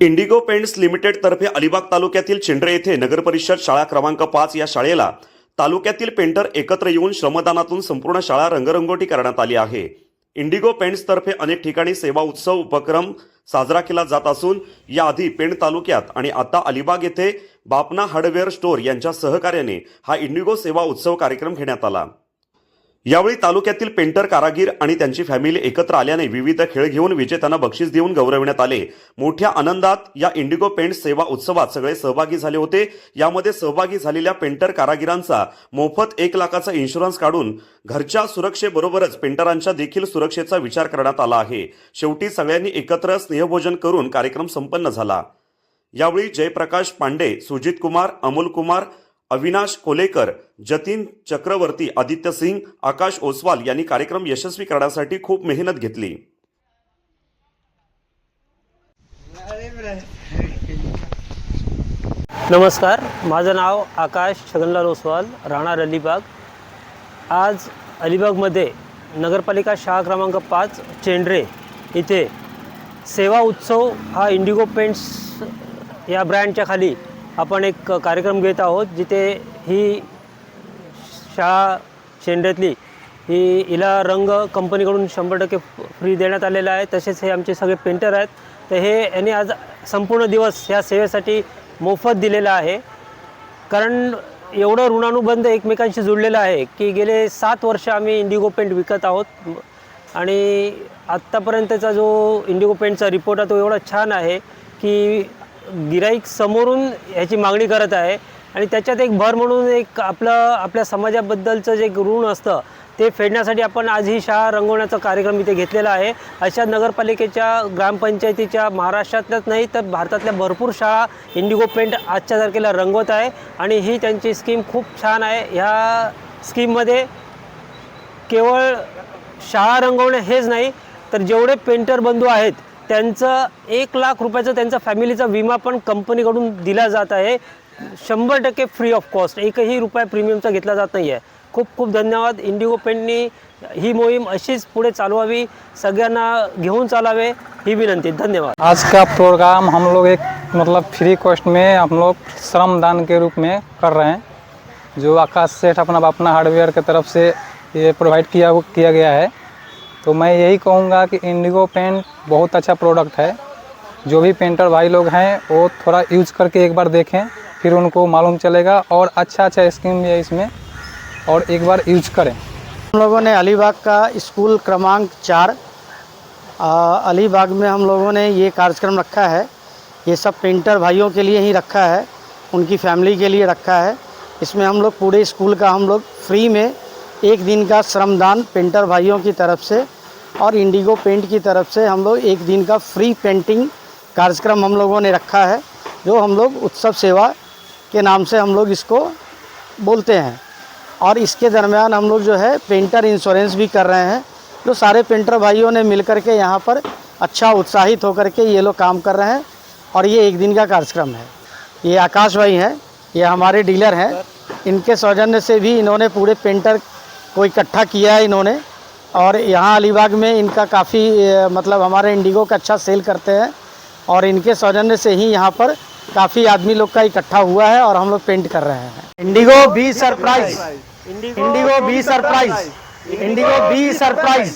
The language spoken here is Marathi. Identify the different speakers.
Speaker 1: इंडिगो पेंट्स लिमिटेडतर्फे अलिबाग तालुक्यातील चिंड्रे येथे नगरपरिषद शाळा क्रमांक पाच या शाळेला तालुक्यातील पेंटर एकत्र येऊन श्रमदानातून संपूर्ण शाळा रंगरंगोटी करण्यात आली आहे. इंडिगो पेंट्सतर्फे अनेक ठिकाणी सेवा उत्सव उपक्रम साजरा केला जात असून याआधी पेण तालुक्यात आणि आता अलिबाग येथे बापना हार्डवेअर स्टोअर यांच्या सहकार्याने हा इंडिगो सेवा उत्सव कार्यक्रम घेण्यात आला. यावेळी तालुक्यातील पेंटर कारागीर आणि त्यांची फॅमिली एकत्र आल्याने विविध खेळ घेऊन विजेत्यांना बक्षीस देऊन गौरवण्यात आले. मोठ्या आनंदात या इंडिगो पेंट सेवा उत्सवात सगळे सहभागी झाले होते. यामध्ये सहभागी झालेल्या पेंटर कारागिरांचा मोफत एक लाखाचा इन्शुरन्स काढून घरच्या सुरक्षेबरोबरच पेंटरांच्या देखील सुरक्षेचा विचार करण्यात आला आहे. शेवटी सगळ्यांनी एकत्र स्नेहभोजन करून कार्यक्रम संपन्न झाला. यावेळी जयप्रकाश पांडे सुजित कुमार अमोल कुमार अविनाश कोलेकर जतीन चक्रवर्ती आदित्य सिंग आकाश ओसवाल यांनी कार्यक्रम यशस्वी करण्यासाठी खूप मेहनत घेतली.
Speaker 2: नमस्कार माझं नाव आकाश छगनलाल ओसवाल राहणार अलिबाग. आज अलिबागमध्ये नगरपालिका शाळा क्रमांक पाच चेंड्रे इथे सेवा उत्सव हा इंडिगो पेंट्स या ब्रँडच्या खाली आपण एक कार्यक्रम घेत आहोत जिथे ही शाळा शेंड्यातली ही हिला रंग कंपनीकडून शंभर टक्के फ्री देण्यात आलेला आहे. तसेच हे आमचे सगळे पेंटर आहेत. तर हे यांनी आज संपूर्ण दिवस ह्या सेवेसाठी मोफत दिलेला आहे. कारण एवढं ऋणानुबंध एकमेकांशी जुळलेलं आहे की गेले सात वर्ष आम्ही इंडिगो पेंट विकत आहोत. आणि आत्तापर्यंतचा जो इंडिगो पेंटचा रिपोर्ट आहे तो एवढा छान आहे की गिराईक समोरून ह्याची मागणी करत आहे आणि त्याच्यात एक भर म्हणून एक आपलं आपल्या समाजाबद्दलचं जे एक ऋण असतं ते फेडण्यासाठी आपण आज ही शाळा रंगवण्याचा कार्यक्रम इथे घेतलेला आहे. अशा नगरपालिकेच्या ग्रामपंचायतीच्या महाराष्ट्रातल्याच नाही तर भारतातल्या भरपूर शाळा इंडिगो पेंट आजच्या तारखेला रंगवत आहे आणि ही त्यांची स्कीम खूप छान आहे. ह्या स्कीममध्ये केवळ शाळा रंगवणे हेच नाही तर जेवढे पेंटर बंधू आहेत त्यांचं एक लाख रुपयाचं त्यांचा फॅमिलीचा विमा पण कंपनीकडून दिला जात आहे. शंभर टक्के फ्री ऑफ कॉस्ट एकही रुपया प्रीमियमचा घेतला जात नाही आहे खूप खूप धन्यवाद. इंडिगो पेंटनी ही मोहीम अशीच पुढे चालवावी. सगळ्यांना घेऊन चालावे ही विनंती. धन्यवाद.
Speaker 3: आज का प्रोग्राम हम लोग एक मतलब फ्री कॉस्ट में हम लोग श्रमदान के रूप में कर रहे हैं जो आकाश सेठ अपना अपना हार्डवेयर की तरफ से ये प्रोवाइड किया किया गया है। तो मैं यही कहूँगा कि इंडिगो पेंट बहुत अच्छा प्रोडक्ट है। जो भी पेंटर भाई लोग हैं, वो थोड़ा यूज़ करके एक बार देखें, फिर उनको मालूम चलेगा और अच्छा अच्छा स्कीम भी है इसमें और एक बार यूज़ करें।
Speaker 4: हम लोगों ने अलीबाग का स्कूल क्रमांक चार अलीबाग में हम लोगों ने ये कार्यक्रम रखा है। ये सब पेंटर भाइयों के लिए ही रखा है, उनकी फैमिली के लिए रखा है। इसमें हम लोग पूरे स्कूल का हम लोग फ्री में एक दिन का श्रमदान पेंटर भाइयों की तरफ़ से और इंडिगो पेंट की तरफ़ से हम लोग एक दिन का फ्री पेंटिंग कार्यक्रम हम लोगों ने रखा है, जो हम लोग उत्सव सेवा के नाम से हम लोग इसको बोलते हैं। और इसके दरमियान हम लोग जो है पेंटर इंश्योरेंस भी कर रहे हैं, जो सारे पेंटर भाइयों ने मिल कर के यहाँ पर अच्छा उत्साहित होकर के ये लोग काम कर रहे हैं, और ये एक दिन का कार्यक्रम है। ये आकाश भाई हैं, ये हमारे डीलर हैं, इनके सौजन्य से भी इन्होंने पूरे पेंटर को इकट्ठा किया है इन्होंने। और यहाँ अलीबाग में इनका काफ़ी मतलब हमारे इंडिगो का अच्छा सेल करते हैं और इनके सौजन्य से ही यहाँ पर काफ़ी आदमी लोग का इकट्ठा हुआ है और हम लोग पेंट कर रहे हैं। Indigo be surprise. Indigo be surprise. Indigo be surprise.